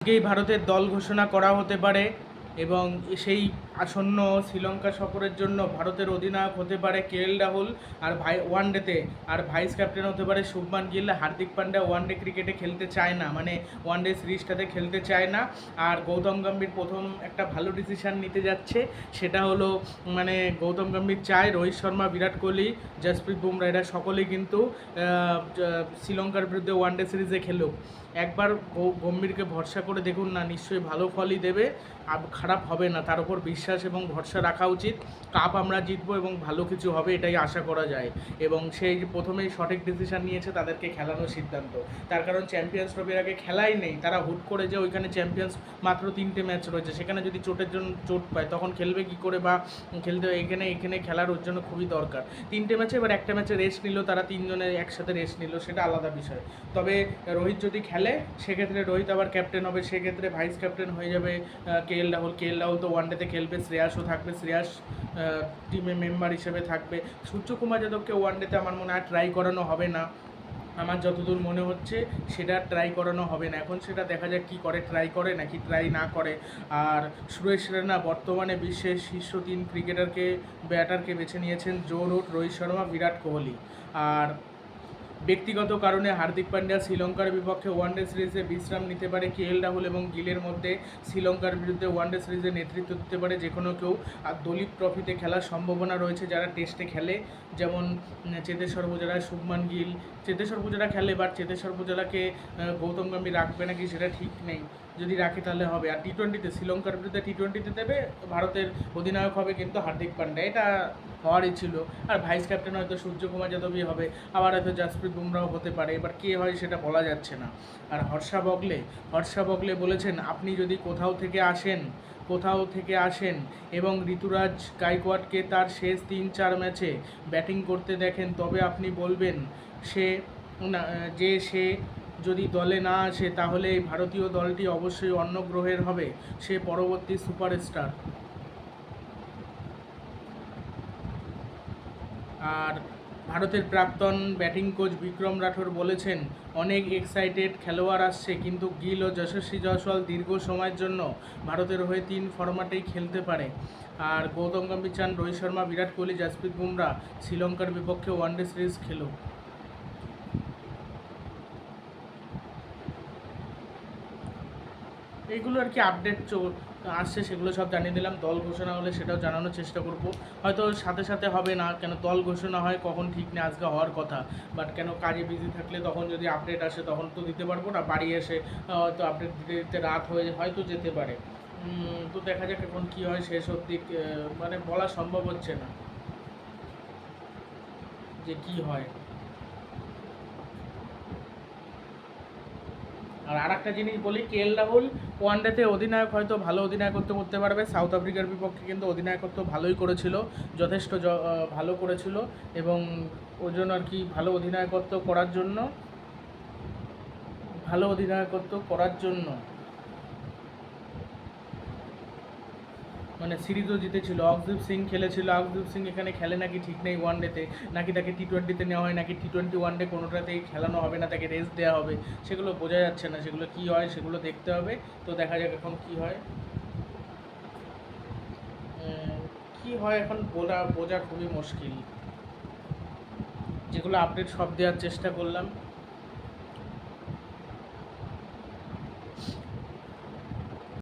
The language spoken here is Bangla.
আজকেই ভারতের দল ঘোষণা করা হতে পারে এবং সেই আসন্ন শ্রীলঙ্কা সফরের জন্য ভারতের অধিনায়ক হতে পারে কে এল রাহুল আর ভাই ওয়ানডেতে, আর ভাইস ক্যাপ্টেন হতে পারে শুভমান গিল। হার্দিক পান্ডা ওয়ানডে ক্রিকেটে খেলতে চায় না মানে ওয়ানডে সিরিজটাতে খেলতে চায় না। আর গৌতম গম্ভীর প্রথম একটা ভালো ডিসিশন নিতে যাচ্ছে, সেটা হলো মানে গৌতম গম্ভীর চায় রোহিত শর্মা, বিরাট কোহলি, জসপ্রীত বুমরা, এরা সকলেই কিন্তু শ্রীলঙ্কার বিরুদ্ধে ওয়ানডে সিরিজে খেলুক। একবার গম্ভীরকে ভরসা করে দেখুন না, নিশ্চয়ই ভালো ফলই দেবে খারাপ হবে না, তার উপর বিশ্বাস এবং ভরসা রাখা উচিত। কাপ আমরা জিতবো এবং ভালো কিছু হবে এটাই আশা করা যায়। এবং সেই প্রথমেই সঠিক ডিসিশন নিয়েছে তাদেরকে খেলানোর সিদ্ধান্ত। তার কারণ চ্যাম্পিয়ন্স ট্রফির আগে খেলাই নেই। তারা হুট করে যে ওইখানে চ্যাম্পিয়ন্স মাত্র তিনটে ম্যাচ রয়েছে, সেখানে যদি চোটের জন্য চোট পায়, তখন খেলবে কি করে বা খেলতে এখানে এখানে খেলার ওর জন্য খুবই দরকার। তিনটে ম্যাচে এবার একটা ম্যাচে রেস্ট নিল, তারা তিনজনে একসাথে রেস্ট নিল, সেটা আলাদা বিষয়। তবে রোহিত যদি খেলে, সেক্ষেত্রে রোহিত আবার ক্যাপ্টেন হবে, সেক্ষেত্রে ভাইস ক্যাপ্টেন হয়ে যাবে কে এল রাহুল কে এল রাহুল তো ওয়ানডেতে খেলবে শ্রেয়াসও থাকবে, শ্রেয়াস টিমে মেম্বার হিসেবে থাকবে। সূর্যকুমার যাদবকে ওয়ানডেতে আমার মনে হয় ট্রাই করানো হবে না। আমার যতদূর মনে হচ্ছে সেটা ট্রাই করানো হবে না। এখন সেটা দেখা যাক কী করে ট্রাই করে নাকি ট্রাই না করে। আর সুরেশ রানা বর্তমানে বিশ্বের শীর্ষ তিন ক্রিকেটারকে ব্যাটারকে বেছে নিয়েছেন জো রুট রোহিত শর্মা, বিরাট কোহলি। আর ব্যক্তিগত কারণে হার্দিক পান্ডিয়া শ্রীলঙ্কার বিপক্ষে ওয়ানডে সিরিজে বিশ্রাম নিতে পারে কে এল রাহুল এবং গিলের মধ্যে শ্রীলঙ্কার বিরুদ্ধে ওয়ানডে সিরিজে নেতৃত্ব দিতে পারে যে কোনো কেউ। আর দলিত ট্রফিতে খেলার সম্ভাবনা রয়েছে যারা টেস্টে খেলে, যেমন চেতেশ্বর পূজারা শুভমান গিল। চেতেশ্বর পূজারা খেলে বা চেতেশ্বর পূজারাকে গৌতম গম্ভীর রাখবে নাকি সেটা ঠিক নেই। যদি রাখে তাহলে হবে। আর টি টোয়েন্টিতে শ্রীলঙ্কার বিরুদ্ধে টি টোয়েন্টিতে দেবে, ভারতের অধিনায়ক হবে কিন্তু হার্দিক পান্ডা। এটা হওয়ারই ছিল। আর ভাইস ক্যাপ্টেন হয়তো সূর্যকুমার যাদবই হবে। আবার হয়তো জাসপ্রীত বুমরাও হতে পারে। এবার কে হয় সেটা বলা যাচ্ছে না। আর হর্ষা বগলে হর্ষা বগলে বলেছেন, আপনি যদি কোথাও থেকে আসেন, কোথাও থেকে আসেন এবং ঋতুরাজ গাইকোয়াডকে তার শেষ তিন চার ম্যাচে ব্যাটিং করতে দেখেন, তবে আপনি বলবেন, সে না, যে সে যদি দলে না আসে, তাহলে এই ভারতীয় দলটি অবশ্যই অন্য গ্রহের হবে, সে পরবর্তী সুপারস্টার। আর ভারতের প্রাক্তন ব্যাটিং কোচ বিক্রম রাঠোর বলেছেন, অনেক এক্সাইটেড খেলোয়াড় আসছে, কিন্তু গিল ও যশস্বী জয়সওয়াল দীর্ঘ সময়ের জন্য ভারতের হয়ে তিন ফরম্যাটেই খেলতে পারে। আর গৌতম গম্ভীর চান, রোহিত শর্মা, বিরাট কোহলি, জাসপ্রীত বুমরা, শ্রীলঙ্কার বিপক্ষে ওয়ানডে সিরিজ খেলুক। এইগুলো আর কি আপডেট আসছে, সেগুলো সব জানিয়ে দিলাম। দল ঘোষণা হলে সেটাও জানানোর চেষ্টা করব। হয়তো সাথে সাথে হবে না, কেন দল ঘোষণা হয় কখন ঠিক নেই, আজকে হওয়ার কথা। বাট কেন কাজে বিজি থাকলে তখন যদি আপডেট আসে, তখন তো দিতে পারব না। বাড়ি এসে হয়তো আপডেট দিতে দিতে রাত হয়ে হয়তো যেতে পারে। তো দেখা যাক এখন কী হয়, শেষ অবধি মানে বলা সম্ভব হচ্ছে না। যে কি হয়। আর আরেকটা জিনিস বলি, কে এল রাহুল? ওয়ানডেতে অধিনায়ক হয়তো ভালো অধিনায়কত্ব করতে পারবে। সাউথ আফ্রিকার বিপক্ষে কিন্তু অধিনায়কত্ব ভালোই করেছিল, যথেষ্ট ভালো করেছিল এবং ওই জন্য আর কি ভালো অধিনায়কত্ব করার জন্য, ভালো অধিনায়কত্ব করার জন্য মানে সিরিজও জিতেছিল অকদীপ সিং খেলেছিল অকদীপ সিং এখানে খেলে নাকি ঠিক নেই ওয়ানডেতে নাকি তাকে টি টোয়েন্টিতে নেওয়া হয়, নাকি টি টোয়েন্টি ওয়ানডে কোনোটাতেই খেলানো হবে না, তাকে রেস্ট দেওয়া হবে, সেগুলো বোঝা যাচ্ছে না, সেগুলো কি হয় সেগুলো দেখতে হবে, তো দেখা যাক এখন কি হয়। কি হয় এখন বোঝা বোঝা খুবই মুশকিল। যেগুলো আপডেট সব দেওয়ার চেষ্টা করলাম।